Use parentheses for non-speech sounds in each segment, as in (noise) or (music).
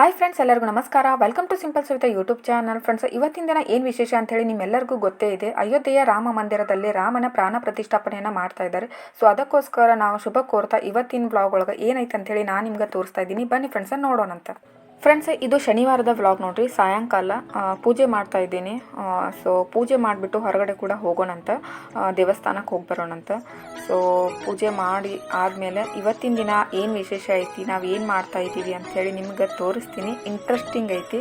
Hi friends ಎಲ್ಲರಿಗೂ ನಮಸ್ಕಾರ. Welcome to Simple Savitha YouTube channel friends ಇವತ್ತಿನ ದಿನ ಏನು ವಿಶೇಷ ಅಂತ ಹೇಳಿ ನಿಮ್ಮೆಲ್ಲರಿಗೂ ಗೊತ್ತೇ ಇದೆ. ಅಯೋಧ್ಯೆಯ ರಾಮ ಮಂದಿರದಲ್ಲಿ ರಾಮನ ಪ್ರಾಣ ಪ್ರತಿಷ್ಠಾಪನೆಯನ್ನು ಮಾಡ್ತಾ ಇದ್ದಾರೆ. ಸೊ ಅದಕ್ಕೋಸ್ಕರ ನಾವು ಶುಭ ಕೋರ್ತಾ ಇವತ್ತಿನ ಬ್ಲಾಗ್ ಒಳಗೆ ಏನೈತೆ ಹೇಳಿ ನಾನು ನಿಮ್ಗೆ ತೋರಿಸ್ತಾ ಇದ್ದೀನಿ. ಬನ್ನಿ ಫ್ರೆಂಡ್ಸ್ ನೋಡೋಣಂತ. ಫ್ರೆಂಡ್ಸ್ ಇದು ಶನಿವಾರದ ವ್ಲಾಗ್ ನೋಡ್ರಿ. ಸಾಯಂಕಾಲ ಪೂಜೆ ಮಾಡ್ತಾ ಇದ್ದೀನಿ. ಸೊ ಪೂಜೆ ಮಾಡಿಬಿಟ್ಟು ಹೊರಗಡೆ ಕೂಡ ಹೋಗೋಣಂತ. ದೇವಸ್ಥಾನಕ್ಕೆ ಹೋಗಿ ಬರೋಣಂತ. ಸೊ ಪೂಜೆ ಮಾಡಿ ಆದಮೇಲೆ ಇವತ್ತಿನ ದಿನ ಏನು ವಿಶೇಷ ಐತಿ, ನಾವು ಏನು ಮಾಡ್ತಾ ಇದ್ದೀವಿ ಅಂಥೇಳಿ ನಿಮ್ಗೆ ತೋರಿಸ್ತೀನಿ. ಇಂಟ್ರೆಸ್ಟಿಂಗ್ ಐತಿ.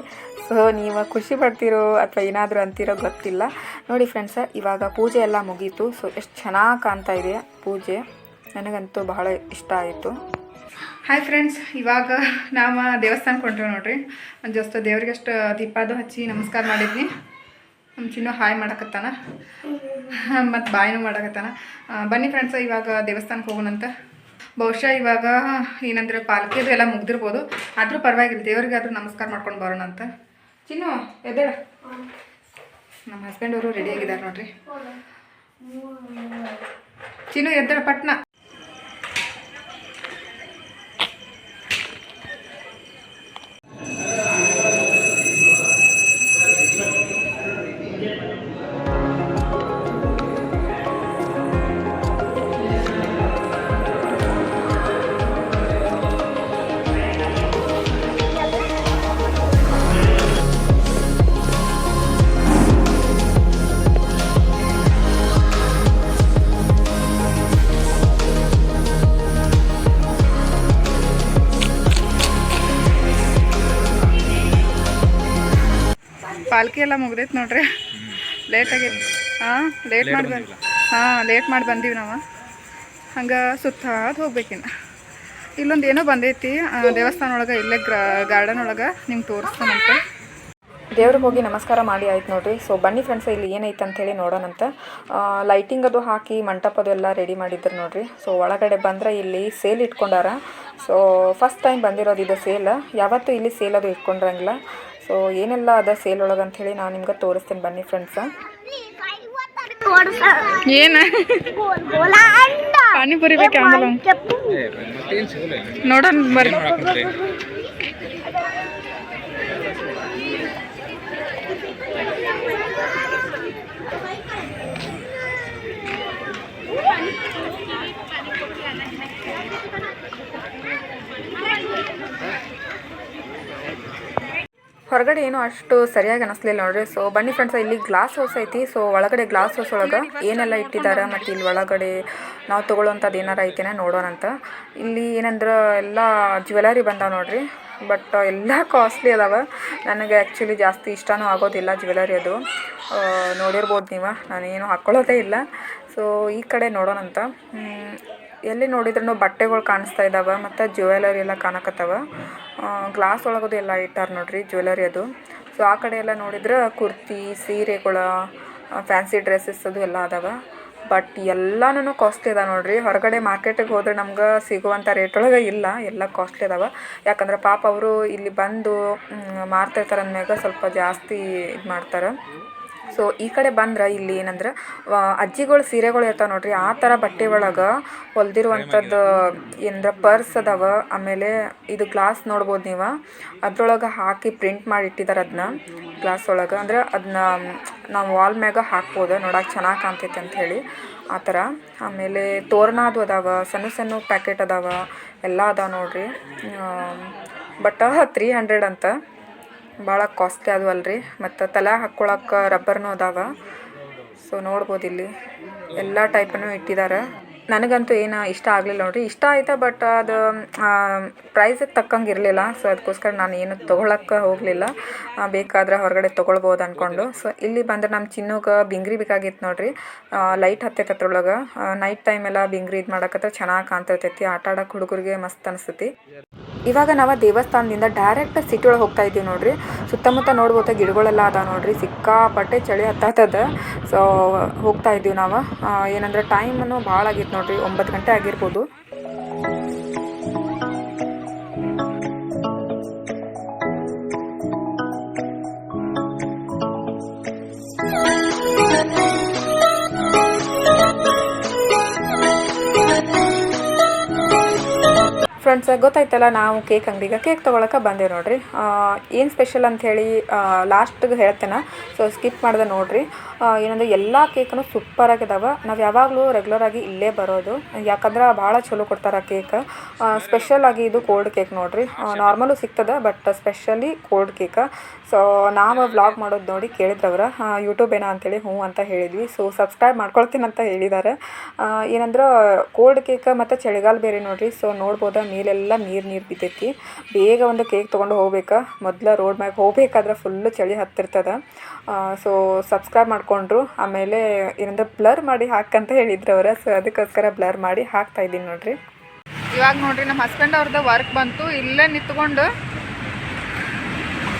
ಸೊ ನೀವು ಖುಷಿ ಪಡ್ತಿರೋ ಅಥವಾ ಏನಾದರೂ ಅಂತಿರೋ ಗೊತ್ತಿಲ್ಲ. ನೋಡಿ ಫ್ರೆಂಡ್ಸ ಇವಾಗ ಪೂಜೆ ಎಲ್ಲ ಮುಗೀತು. ಸೊ ಎಷ್ಟು ಚೆನ್ನಾಗಿ ಕಾಣ್ತಾ ಇದೆ ಪೂಜೆ. ನನಗಂತೂ ಬಹಳ ಇಷ್ಟ ಆಯಿತು. ಹಾಯ್ ಫ್ರೆಂಡ್ಸ್ ಇವಾಗ ನಾವು ದೇವಸ್ಥಾನಕ್ಕೆ ಹೊಂಟೇವೆ ನೋಡ್ರಿ. ಜಸ್ಟ್ ದೇವ್ರಿಗೆ ಅಷ್ಟು ದೀಪಾದು ಹಚ್ಚಿ ನಮಸ್ಕಾರ ಮಾಡಿದ್ನಿ ನಮ್ಮ ಚಿನ್ನು ಹಾಯ್ ಮಾಡಕತ್ತಾನ. ಮತ್ತು ಬಾಯಿನೂ ಮಾಡಕತ್ತಾನ. ಬನ್ನಿ ಫ್ರೆಂಡ್ಸ್ ಇವಾಗ ದೇವಸ್ಥಾನಕ್ಕೆ ಹೋಗೋಣಂತ. ಬಹುಶಃ ಇವಾಗ ಏನಂದ್ರೆ ಪಾಲ್ಕಿದು ಎಲ್ಲ ಮುಗ್ದಿರ್ಬೋದು. ಆದರೂ ಪರವಾಗಿಲ್ಲ ದೇವ್ರಿಗೆ ಆದರೂ ನಮಸ್ಕಾರ ಮಾಡ್ಕೊಂಡು ಬರೋಣ ಅಂತ. ಚಿನ್ನು, ಎದ್ದೇಳ. ನಮ್ಮ ಹಸ್ಬೆಂಡ್ ಅವರು ರೆಡಿ ಆಗಿದ್ದಾರೆ ನೋಡ್ರಿ. ಚಿನ್ನು, ಎದ್ದೇಳ ಪಟ್ನ. ಪಾಲ್ಕಿ ಎಲ್ಲ ಮುಗ್ದೈತೆ ನೋಡ್ರಿ. ಲೇಟ್ ಆಗೈತೆ ಹಾಂ ಲೇಟ್ ಮಾಡಿ ಬಂದು ಹಾಂ ಲೇಟ್ ಮಾಡಿ ಬಂದೀವಿ ನಾವು. ಹಂಗೆ ಸುತ್ತ ಹೋಗ್ಬೇಕಿನ್ನ ಇಲ್ಲೊಂದು ಏನೋ ಬಂದೈತಿ ದೇವಸ್ಥಾನ ಒಳಗೆ ಇಲ್ಲೇ ಗ್ರಾ ಗಾರ್ಡನ್ ಒಳಗೆ ನಿಮ್ಗೆ ತೋರಿಸ್ತಾನಂತೆ ದೇವ್ರಿಗೆ ಹೋಗಿ ನಮಸ್ಕಾರ ಮಾಡಿ ಆಯ್ತು ನೋಡ್ರಿ. ಸೊ ಬನ್ನಿ ಫ್ರೆಂಡ್ಸ್ ಇಲ್ಲಿ ಏನೈತೆ ಅಂತೇಳಿ ನೋಡೋಣಂತ ಲೈಟಿಂಗ್ ಅದು ಹಾಕಿ ಮಂಟಪದು ಎಲ್ಲ ರೆಡಿ ಮಾಡಿದ್ರು ನೋಡ್ರಿ. ಸೊ ಒಳಗಡೆ ಬಂದ್ರೆ ಇಲ್ಲಿ ಸೇಲ್ ಇಟ್ಕೊಂಡಾರ. ಸೊ ಫಸ್ಟ್ ಟೈಮ್ ಬಂದಿರೋದು ಇದು ಸೇಲ್ ಯಾವತ್ತೂ ಇಲ್ಲಿ ಸೇಲ್ ಅದು ಇಟ್ಕೊಂಡ್ರಂಗಿಲ್ಲ. ಸೊ ಏನೆಲ್ಲ ಅದ ಸೇಲ್ ಒಳಗೆ ಅಂಥೇಳಿ ನಾನು ನಿಮ್ಗೆ ತೋರಿಸ್ತೀನಿ ಬನ್ನಿ ಫ್ರೆಂಡ್ಸ ಏನ? ಪಾನಿಪುರಿ ನೋಡೋಣ ಬರ್ರಿ ಹೊರಗಡೆ ಏನು ಅಷ್ಟು ಸರಿಯಾಗಿ ಅನಿಸ್ಲಿಲ್ಲ ನೋಡ್ರಿ. ಸೊ ಬನ್ನಿ ಫ್ರೆಂಡ್ಸ್ ಇಲ್ಲಿ ಗ್ಲಾಸ್ ಹೌಸ್ ಐತಿ. ಸೊ ಒಳಗಡೆ ಗ್ಲಾಸ್ ಹೌಸ್ ಒಳಗೆ ಏನೆಲ್ಲ ಇಟ್ಟಿದ್ದಾರೆ ಮತ್ತು ಇಲ್ಲಿ ಒಳಗಡೆ ನಾವು ತೊಗೊಳ್ಳೋಂಥದ್ದು ಏನಾರ ಐತೆನ ನೋಡೋಣಂತ ಇಲ್ಲಿ ಏನಂದ್ರೆ ಎಲ್ಲ ಜ್ಯುವೆಲರಿ ಬಂದಾವೆ ನೋಡ್ರಿ. ಬಟ್ ಎಲ್ಲ ಕಾಸ್ಟ್ಲಿ ಅದಾವೆ. ನನಗೆ ಆ್ಯಕ್ಚುಲಿ ಜಾಸ್ತಿ ಇಷ್ಟನೂ ಆಗೋದಿಲ್ಲ ಜ್ಯುವೆಲರಿ ಅದು. ನೋಡಿರ್ಬೋದು ನೀವು. ನಾನೇನು ಹಾಕ್ಕೊಳ್ಳೋದೇ ಇಲ್ಲ. ಸೊ ಈ ಕಡೆ ನೋಡೋಣಂತ ಎಲ್ಲಿ ನೋಡಿದ್ರೂ ಬಟ್ಟೆಗಳು ಕಾಣಿಸ್ತಾ ಇದ್ದಾವೆ ಮತ್ತು ಜ್ಯುವೆಲರಿ ಎಲ್ಲ ಕಾಣಕತ್ತಾವ. ಗ್ಲಾಸ್ ಒಳಗದು ಎಲ್ಲ ಇಟ್ಟಾರ ನೋಡ್ರಿ ಜ್ಯುವೆಲರಿ ಅದು. ಸೊ ಆ ಕಡೆ ಎಲ್ಲ ನೋಡಿದ್ರೆ ಕುರ್ತಿ, ಸೀರೆಗಳು ಫ್ಯಾನ್ಸಿ ಡ್ರೆಸ್ಸಸ್ ಅದು ಎಲ್ಲ ಅದಾವ. ಬಟ್ ಎಲ್ಲನೂ ಕಾಸ್ಟ್ಲಿ ಅದ ನೋಡ್ರಿ. ಹೊರಗಡೆ ಮಾರ್ಕೆಟಿಗೆ ಹೋದ್ರೆ ನಮ್ಗೆ ಸಿಗುವಂಥ ರೇಟ್ ಒಳಗೆ ಇಲ್ಲ. ಎಲ್ಲ ಕಾಸ್ಟ್ಲಿ ಅದಾವ. ಯಾಕಂದ್ರೆ ಪಾಪ ಅವರು ಇಲ್ಲಿ ಬಂದು ಮಾರ್ತಿರ್ತಾರೆ ಅಂದ್ಮ್ಯಾಗ ಸ್ವಲ್ಪ ಜಾಸ್ತಿ ಇದು ಮಾಡ್ತಾರೆ. ಸೊ ಈ ಕಡೆ ಬಂದ್ರೆ ಇಲ್ಲಿ ಏನಂದ್ರೆ ಅಜ್ಜಿಗಳು ಸೀರೆಗಳು ಇರ್ತಾವೆ ನೋಡ್ರಿ, ಆ ಥರ ಬಟ್ಟೆ ಒಳಗೆ ಹೊಲ್ದಿರುವಂಥದ್ದು ಏನಂದ್ರೆ ಪರ್ಸ್ ಅದಾವ, ಆಮೇಲೆ ಇದು ಗ್ಲಾಸ್ ನೋಡ್ಬೋದು ನೀವು, ಅದ್ರೊಳಗೆ ಹಾಕಿ ಪ್ರಿಂಟ್ ಮಾಡಿ ಇಟ್ಟಿದ್ದಾರೆ ಅದನ್ನ ಗ್ಲಾಸ್ ಒಳಗೆ, ಅಂದ್ರೆ ಅದನ್ನ ನಾವು ವಾಲ್ ಮ್ಯಾಗ ಹಾಕ್ಬೋದು ನೋಡಕ್ಕೆ ಚೆನ್ನಾಗಿ ಕಾಣ್ತೈತೆ ಅಂತ ಹೇಳಿ, ಆ ಥರ ಆಮೇಲೆ ತೋರಣ ಅದು ಅದಾವ, ಸಣ್ಣ ಸಣ್ಣ ಪ್ಯಾಕೆಟ್ ಅದಾವ, ಎಲ್ಲ ಅದಾವ ನೋಡ್ರಿ ಬಟ್ ತ್ರೀ ಹಂಡ್ರೆಡ್ ಅಂತ. ಭಾಳ ಕಾಸ್ಟ್ಲಿ ಅದು ಅಲ್ರಿ ಮತ್ತು ತಲೆ ಹಾಕ್ಕೊಳಕ್ಕೆ ರಬ್ಬರ್ನೂ ಅದಾವ. ಸೊ ನೋಡ್ಬೋದು ಇಲ್ಲಿ. ಎಲ್ಲ ಟೈಪನ್ನು ಇಟ್ಟಿದ್ದಾರೆ ನನಗಂತೂ ಏನು ಇಷ್ಟ ಆಗಲಿಲ್ಲ ನೋಡಿರಿ. ಇಷ್ಟ ಆಯ್ತಾ ಬಟ್ ಅದು ಪ್ರೈಸಿಗೆ ತಕ್ಕಂಗೆ ಇರಲಿಲ್ಲ. ಸೊ ಅದಕ್ಕೋಸ್ಕರ ನಾನು ಏನು ತೊಗೊಳಕ್ಕೆ ಹೋಗಲಿಲ್ಲ. ಬೇಕಾದ್ರೆ ಹೊರಗಡೆ ತೊಗೊಳ್ಬೋದು ಅಂದ್ಕೊಂಡು ಸೊ ಇಲ್ಲಿ ಬಂದ್ರೆ ನಮ್ಮ ಚಿನ್ನಕ್ಕೆ ಬಿಂಗ್ರಿ ಬೇಕಾಗಿತ್ತು ನೋಡ್ರಿ. ಲೈಟ್ ಹತ್ತೈತೆ ಅದ್ರೊಳಗೆ. ನೈಟ್ ಟೈಮ್ ಎಲ್ಲ ಬಿಂಗ್ರಿ ಇದು ಮಾಡಕತ್ರ ಚೆನ್ನಾಗಿ ಕಾಣ್ತೈತೈತಿ ಆಟ ಆಡಕ್ಕೆ ಹುಡುಗರಿಗೆ ಮಸ್ತ್ ಅನಿಸ್ತೈತಿ. ಇವಾಗ ನಾವು ದೇವಸ್ಥಾನದಿಂದ ಡೈರೆಕ್ಟ್ ಸಿಟಿ ಒಳಗೆ ಹೋಗ್ತಾ ಇದ್ದೀವಿ ನೋಡ್ರಿ. ಸುತ್ತಮುತ್ತ ನೋಡ್ಬೋದ ಗಿಡಗಳೆಲ್ಲ ಅದಾವ ನೋಡ್ರಿ. ಸಿಕ್ಕಾಪಟ್ಟೆ ಚಳಿ ಹತ್ತದ ಸೊ ಹೋಗ್ತಾ ಇದ್ದೀವಿ ನಾವು. ಏನಂದ್ರೆ ಟೈಮನ್ನು ಭಾಳ ಆಗಿತ್ತು ನೋಡ್ರಿ ಒಂಬತ್ತು ಗಂಟೆ ಆಗಿರ್ಬೋದು. ಫ್ರೆಂಡ್ಸ್ ಗೊತ್ತಾಯ್ತಲ್ಲ, ನಾವು ಕೇಕ್ ಅಂಗಡಿಗೆ ಕೇಕ್ ತೊಗೊಳಕ್ಕೆ ಬಂದೇವೆ ನೋಡಿರಿ. ಏನು ಸ್ಪೆಷಲ್ ಅಂಥೇಳಿ ಲಾಸ್ಟ್ಗೆ ಹೇಳ್ತೇನೆ. ಸೊ ಸ್ಕಿಪ್ ಮಾಡಿದೆ ನೋಡಿರಿ. ಏನಂದ್ರೆ ಎಲ್ಲ ಕೇಕನು ಸೂಪರಾಗಿದ್ದಾವೆ ನಾವು ಯಾವಾಗಲೂ ರೆಗ್ಯುಲರಾಗಿ ಇಲ್ಲೇ ಬರೋದು. ಯಾಕಂದ್ರೆ ಭಾಳ ಚಲೋ ಕೊಡ್ತಾರೆ ಕೇಕ್ ಸ್ಪೆಷಲ್ ಆಗಿ ಇದು ಕೋಲ್ಡ್ ಕೇಕ್ ನೋಡಿರಿ. ನಾರ್ಮಲು ಸಿಗ್ತದೆ but specially cold cake so ನಾವು ವ್ಲಾಗ್ ಮಾಡೋದು ನೋಡಿ ಕೇಳಿದ್ರವ್ರ. ಯೂಟ್ಯೂಬ್ ಏನೋ ಅಂತೇಳಿ ಹ್ಞೂ ಅಂತ ಹೇಳಿದ್ವಿ. ಸೊ ಸಬ್ಸ್ಕ್ರೈಬ್ ಮಾಡ್ಕೊಳ್ತೀನಿ ಅಂತ ಹೇಳಿದ್ದಾರೆ ಏನಂದ್ರೆ ಕೋಲ್ಡ್ ಕೇಕ್ ಮತ್ತು ಚಳಿಗಾಲ ಬೇರೆ ನೋಡಿರಿ. ಸೊ ನೋಡ್ಬೋದಾ ಮೇಲೆಲ್ಲ ನೀರು ನೀರು ಬಿದ್ದೈತಿ. ಬೇಗ ಒಂದು ಕೇಕ್ ತೊಗೊಂಡು ಹೋಗ್ಬೇಕು? ಮೊದಲ ರೋಡ್ ಮ್ಯಾಗ ಹೋಗ್ಬೇಕಾದ್ರೆ ಫುಲ್ಲು ಚಳಿ ಹತ್ತಿರ್ತದ. ಸೊ ಸಬ್ಸ್ಕ್ರೈಬ್ ಮಾಡಿಕೊಂಡ್ರು. ಆಮೇಲೆ ಏನಂದ್ರೆ ಬ್ಲರ್ ಮಾಡಿ ಹಾಕಂತ ಹೇಳಿದ್ರು ಅವ್ರ. ಸೊ ಅದಕ್ಕೋಸ್ಕರ ಬ್ಲರ್ ಮಾಡಿ ಹಾಕ್ತಾ ಇದ್ದೀನಿ ನೋಡ್ರಿ. ಇವಾಗ ನೋಡ್ರಿ ನಮ್ಮ ಹಸ್ಬೆಂಡ್ ಅವ್ರದ್ದು ವರ್ಕ್ ಬಂತು. ಇಲ್ಲೇ ನಿಂತ್ಕೊಂಡು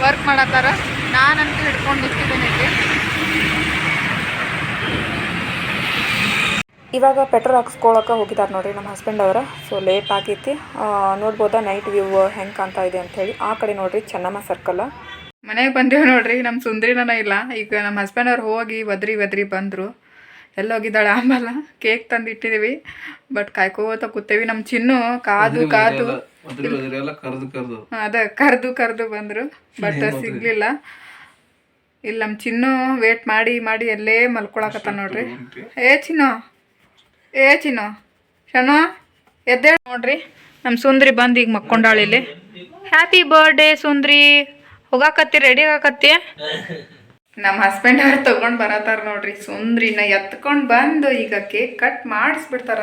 ವರ್ಕ್ ಮಾಡತ್ತಾರ. ನಾನಂತೂ ಹಿಡ್ಕೊಂಡು ನಿಂತಿದ್ದೀನಿ ಇಲ್ಲಿ. ಇವಾಗ ಪೆಟ್ರೋಲ್ ಹಾಕ್ಸ್ಕೊಳಕ್ಕೆ ಹೋಗಿದ್ದಾರೆ ನೋಡಿರಿ ನಮ್ಮ ಹಸ್ಬೆಂಡ್ ಅವರ. ಸೊ ಲೇಟ್ ಆಗೈತಿ. ನೋಡ್ಬೋದಾ? ನೈಟ್ ವ್ಯೂ ಹೆಂಗೆ ಕಾಣ್ತಾ ಇದೆ ಅಂಥೇಳಿ ಆ ಕಡೆ ನೋಡಿರಿ ಚೆನ್ನಮ್ಮ ಸರ್ಕಲ್ ಮನೆಗೆ ಬಂದೇವು ನೋಡಿರಿ ನಮ್ಮ ಸುಂದ್ರಿನ ಇಲ್ಲ. ಈಗ ನಮ್ಮ ಹಸ್ಬೆಂಡ್ ಅವ್ರು ಹೋಗಿ ಒದ್ರಿ ಒದ್ರಿ ಬಂದರು. ಎಲ್ಲ ಹೋಗಿದ್ದಾಳೆ ಆಂಬಲ್ಲ ಕೇಕ್ ತಂದು ಇಟ್ಟಿದ್ದೀವಿ ಬಟ್ ಕಾಯ್ಕೋತ ಕೂತೇವಿ. ನಮ್ಮ ಚಿನ್ನು ಕಾದು ಕಾದು ಅದ ಕರೆದು ಕರೆದು ಬಂದರು. ಬಟ್ ಸಿಗ್ಲಿಲ್ಲ. ಇಲ್ಲಿ ನಮ್ಮ ಚಿನ್ನು ವೇಟ್ ಮಾಡಿ ಮಾಡಿ ಎಲ್ಲೇ ಮಲ್ಕೊಳಕತ್ತ ನೋಡ್ರಿ. ಏ ಚಿನ್ನು ಏ ಚಿನ್ನು ಶನು ಎದ್ದೇ ನೋಡ್ರಿ ನಮ್ಮ ಸುಂದ್ರಿ ಬಂದು ಈಗ ಮಕ್ಕೊಂಡಾಳ ಇಲ್ಲಿ. Happy birthday Sundri. ಹೋಗಾಕತ್ತಿ ರೆಡಿ ಆಗಾಕತ್ತಿ? ನಮ್ಮ ಹಸ್ಬೆಂಡ್ ಅವ್ರು ತಗೊಂಡು ಬರತ್ತಾರ ನೋಡ್ರಿ. ಸುಂದ್ರಿನ ಎತ್ಕೊಂಡು ಬಂದು ಈಗ cake cut ಮಾಡಿಸ್ಬಿಡ್ತಾರ.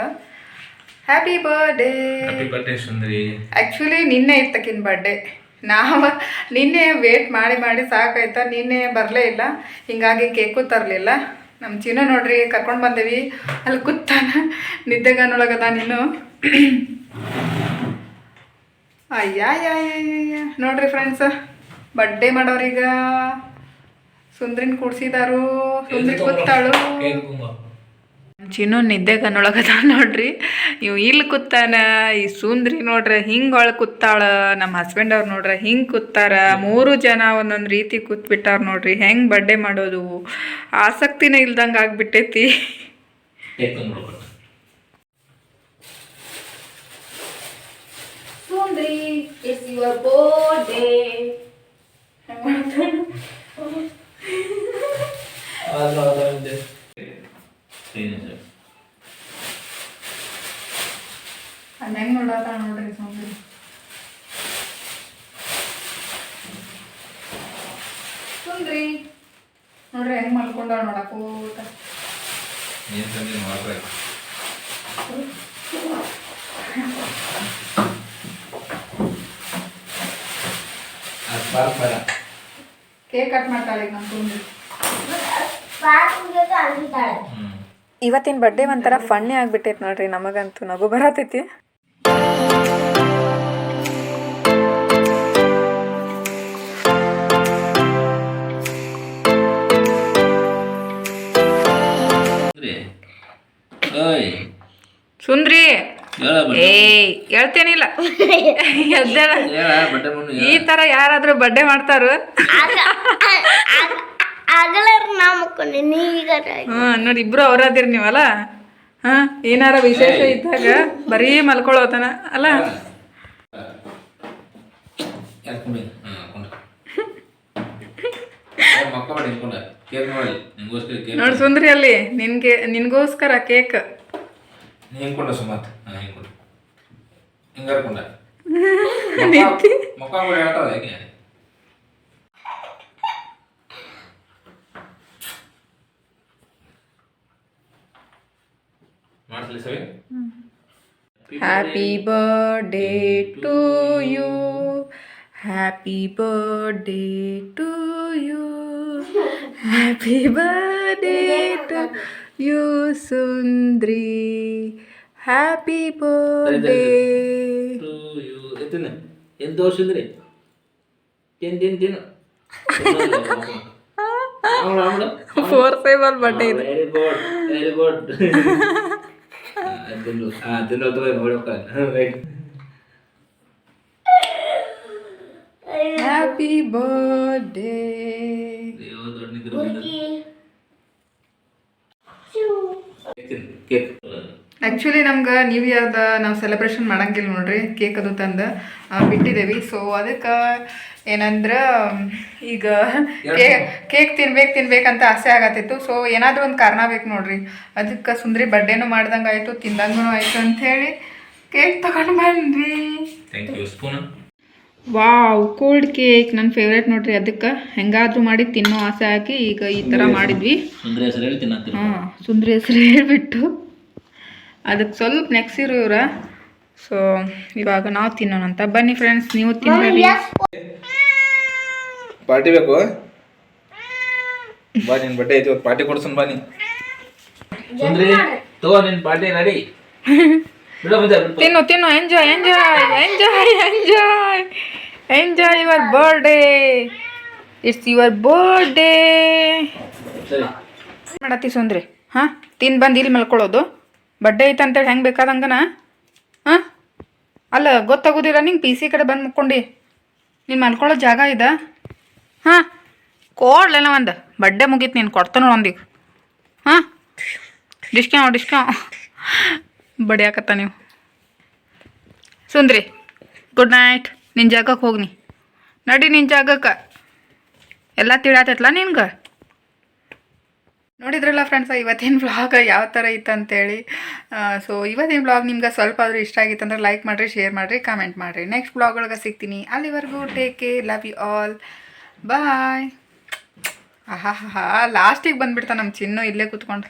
Happy birthday happy birthday Sundari. Actually ನಿನ್ನೆ ಇರ್ತಕ್ಕಿನ ಬರ್ಡೇ ನಾವು ನಿನ್ನೆ ವೇಟ್ ಮಾಡಿ ಮಾಡಿ ಸಾಕಾಯ್ತಾ ನಿನ್ನೆ ಬರಲೇ ಇಲ್ಲ. ಹಿಂಗಾಗಿ ಕೇಕು ತರಲಿಲ್ಲ. ನಮ್ಮ ಚಿನ್ನ ನೋಡ್ರಿ ಕರ್ಕೊಂಡು ಬಂದೇವಿ. ಅಲ್ಲಿ ಕೂತಾನ. ನಿದ್ದೆಗಾನೊಳಗದ ನೀನು. ಅಯ್ಯ ನೋಡ್ರಿ ಫ್ರೆಂಡ್ಸ್ ಬರ್ಡೇ ಮಾಡೋರೀಗ ಸುಂದ್ರಿನ ಕೂಡ್ಸಿದಾರು. ಸುಂದ್ರಿ ಕೂತಾಳು. ಚಿನ್ನು ನಿದ್ದೆಗನ್ನೊಳಗದ (laughs) ನೋಡ್ರಿ. ಇವು ಇಲ್ಲಿ ಕೂತಾನ ಈ ಸುಂದ್ರಿ ನೋಡ್ರಿ ಹಿಂಗ್ ಒಳಗೆ ಕೂತಾಳ ನಮ್ಮ ಹಸ್ಬೆಂಡ್ ಅವ್ರು ನೋಡ್ರಿ ಹಿಂಗ್ ಕೂತಾರ ಮೂರು ಜನ ಒಂದೊಂದು ರೀತಿ ಕೂತ್ಬಿಟ್ಟಾರ ನೋಡ್ರಿ ಹೆಂಗ್ ಬರ್ಡೆ ಮಾಡೋದು ಆಸಕ್ತಿನೇ ಇಲ್ದಂಗೆ ಆಗ್ಬಿಟ್ಟೈತಿ (laughs) Sundri, it's your birthday. ಹೆಂಗ್ ನೋಡತ್ತ ನೋಡ್ರಿ ಸುಂದ್ರಿ ಸುಂದ್ರಿ ನೋಡ್ರಿ ತಂದಿ ಮಾಡ್ಬೇಕು. ಅದು ಕೇಕ್ ಕಟ್ ಮಾಡ್ತಾಳೆ ಈಗ ನಮ್ಮ ಸುಂದ್ರಿ ಪಾರ್ಕಿಂಗ್ ಇವತ್ತಿನ ಬರ್ಡೇ ಒಂಥರ ಫನ್ನೇ ಆಗ್ಬಿಟ್ಟೈತೆ ನೋಡ್ರಿ ನಮಗಂತೂ ನಗು ಬರತೈತಿ. ಸುಂದ್ರಿ. ಏಯ್ ಹೇಳ್ತೇನಿಲ್ಲ. ಎದ್ದೇಳ. ಈ ತರ ಯಾರಾದ್ರೂ ಬಡ್ಡೆ ಮಾಡ್ತಾರು? ಹ್ಮ್ ನೋಡಿ ಇಬ್ರು ಅವರಾದಿರಿ ನೀವಲ್ಲ? ಹಾ ಏನಾರ ವಿಶೇಷ ಇದ್ದಾಗ ಬರೀ ಮಲ್ಕೊಳ್ಳೋತನ ಅಲ್ಲ? ಹಾಂ ನೋಡಿ ಸುಂದ್ರಿ ಅಲ್ಲಿ ನಿನ್ಗೆ ನಿನ್ಗೋಸ್ಕರ ಕೇಕ್. ನೀ ಹಿಂಗ್ಕೊಂಡ ಸುಮತ್. ಹಾಂ ಹಿಂಗ್ಕೊಂಡೆ ಹಿಂಗಾರ್ಕೊಂಡ. (laughs) ಮಕ್ಕ ಕೂಡ ಹೇಳ್ತಾವ ಹೇಗೆ? ಮಾಡ್ಸಲಿ ಸವಿ? Happy birthday to you happy birthday to you happy birthday to you Sundri happy birthday to you ಎತ್ತಿನ ಎಂತ ವರ್ಷ ಇದ್ರಿ ತಿನ್ ತಿನ್ ತಿನ್ನು ಫೋರ್ ಸೇಬಲ್ ಆ್ಯಕ್ಚುಲಿ ನಮ್ಗೆ ನ್ಯೂ ಇಯರ್ದ ನಾವು ಸೆಲೆಬ್ರೇಷನ್ ಮಾಡಂಗಿಲ್ಲ ನೋಡ್ರಿ ಕೇಕ್ ಅದು ತಂದು ಬಿಟ್ಟಿದ್ದೇವೆ ಸೊ ಅದಕ್ಕೆ ಏನಂದ್ರೆ ಈಗ ಕೇಕ್ ಕೇಕ್ ತಿನ್ಬೇಕು ತಿನ್ಬೇಕಂತ ಆಸೆ ಆಗತ್ತಿತ್ತು. ಸೊ ಏನಾದರೂ ಒಂದು ಕಾರಣ ಬೇಕು ನೋಡ್ರಿ. ಅದಕ್ಕೆ ಸುಂದ್ರಿ ಬರ್ಡೇನು ಮಾಡ್ದಂಗೆ ಆಯಿತು ತಿಂದಂಗೂ ಆಯಿತು ಅಂಥೇಳಿ ಕೇಕ್ ತಗೊಂಡು ಬಂದ್ವಿ. ವಾವ್ ಕೋಲ್ಡ್ ಕೇಕ್ ನನ್ನ ಫೇವ್ರೇಟ್ ನೋಡ್ರಿ ಅದಕ್ಕೆ. ಹೆಂಗಾದ್ರೂ ಮಾಡಿ ತಿನ್ನೋ ಆಸೆ ಹಾಕಿ ಈಗ ಈ ಥರ ಮಾಡಿದ್ವಿ. ಹಾಂ ಸುಂದ್ರಿ ಹೆಸರು ಹೇಳ್ಬಿಟ್ಟು. ಅದಕ್ಕೆ ಸ್ವಲ್ಪ ನೆಕ್ಸಿರು ಇವ್ರ ಸೊ ಇವಾಗ ನಾವು ತಿನ್ನೋಣ ಅಂತ. ಬನ್ನಿ ಫ್ರೆಂಡ್ಸ್ ನೀವು ತಿನ್ನಿ ಪಾರ್ಟಿ ಬೇಕು? ಬಾ ನಿನ್ ಬಟ್ಟೆ ಐತಿ ಪಾರ್ಟಿ ಕೊಡ್ಸನ್ ಬಾ ನೀ ಸುಂದ್ರಿ ತಗೋ ನಿನ್ ಪಾರ್ಟಿ ರೆಡಿ. ತಿನ್ನು ತಿನ್ನು enjoy enjoy enjoy enjoy enjoy your birthday it's your birthday ಸರಿ. ಮಾಡತ್ತಿ ಸುಂದ್ರಿ ಹಾ? ತಿನ್ ಬಂದು ಇಲ್ಲಿ ಮಲ್ಕೊಳ್ಳೋದು. ಬಡ್ಡೆ ಐತೆ ಅಂತೇಳಿ ಹೆಂಗೆ ಬೇಕಾದಂಗನ? ಹಾಂ? ಅಲ್ಲ, ಗೊತ್ತಾಗೋದಿಲ್ಲ, ನಿಂಗೆ ಪಿ ಸಿ ಕಡೆ ಬಂದು ಮುಕ್ಕೊಂಡು. ನೀನು ಮಲ್ಕೊಳ್ಳೋ ಜಾಗ ಇದೆ? ಹಾಂ? ಕೊಡ್ಲೇನ ಒಂದು ಬಡ್ಡೆ ಮುಗೀತು, ನೀನು ಕೊಡ್ತಾನ ಒಂದೀಗ. ಹಾಂ? ಡಿಸ್ಕೌಂಟ್ ಡಿಸ್ಕೌಂಟ್ ಬಡಿಯಾಕತ್ತ ನೀವು. ಸುಂದ್ರಿ ಗುಡ್ ನೈಟ್ ನಿನ್ನ ಜಾಗಕ್ಕೆ ಹೋಗ್ನಿ ನಡಿ ನಿನ್ನ ಜಾಗಕ್ಕೆ. ಎಲ್ಲ ತಿಳಿಯತ್ತಲ್ಲ ನಿನ್ಗೆ? ನೋಡಿದ್ರಲ್ಲ ಫ್ರೆಂಡ್ಸ ಇವತ್ತಿನ ವ್ಲಾಗ್ ಯಾವ ಥರ ಇತ್ತು ಅಂತೇಳಿ. ಸೊ ಇವತ್ತಿನ ವ್ಲಾಗ್ ನಿಮ್ಗೆ ಸ್ವಲ್ಪ ಆದರೂ ಇಷ್ಟ ಆಗಿತ್ತು ಅಂದರೆ ಲೈಕ್ ಮಾಡಿರಿ ಶೇರ್ ಮಾಡಿರಿ ಕಾಮೆಂಟ್ ಮಾಡಿರಿ. ನೆಕ್ಸ್ಟ್ ವ್ಲಾಗ್ ಒಳಗೆ ಸಿಗ್ತೀನಿ. ಅಲ್ಲಿವರೆಗೂ take care love you all bye ಆಹಾ ಹಾ ಲಾಸ್ಟಿಗೆ ಬಂದುಬಿಡ್ತಾ ನಮ್ಮ ಚಿನ್ನು ಇಲ್ಲೇ ಕೂತ್ಕೊಂಡು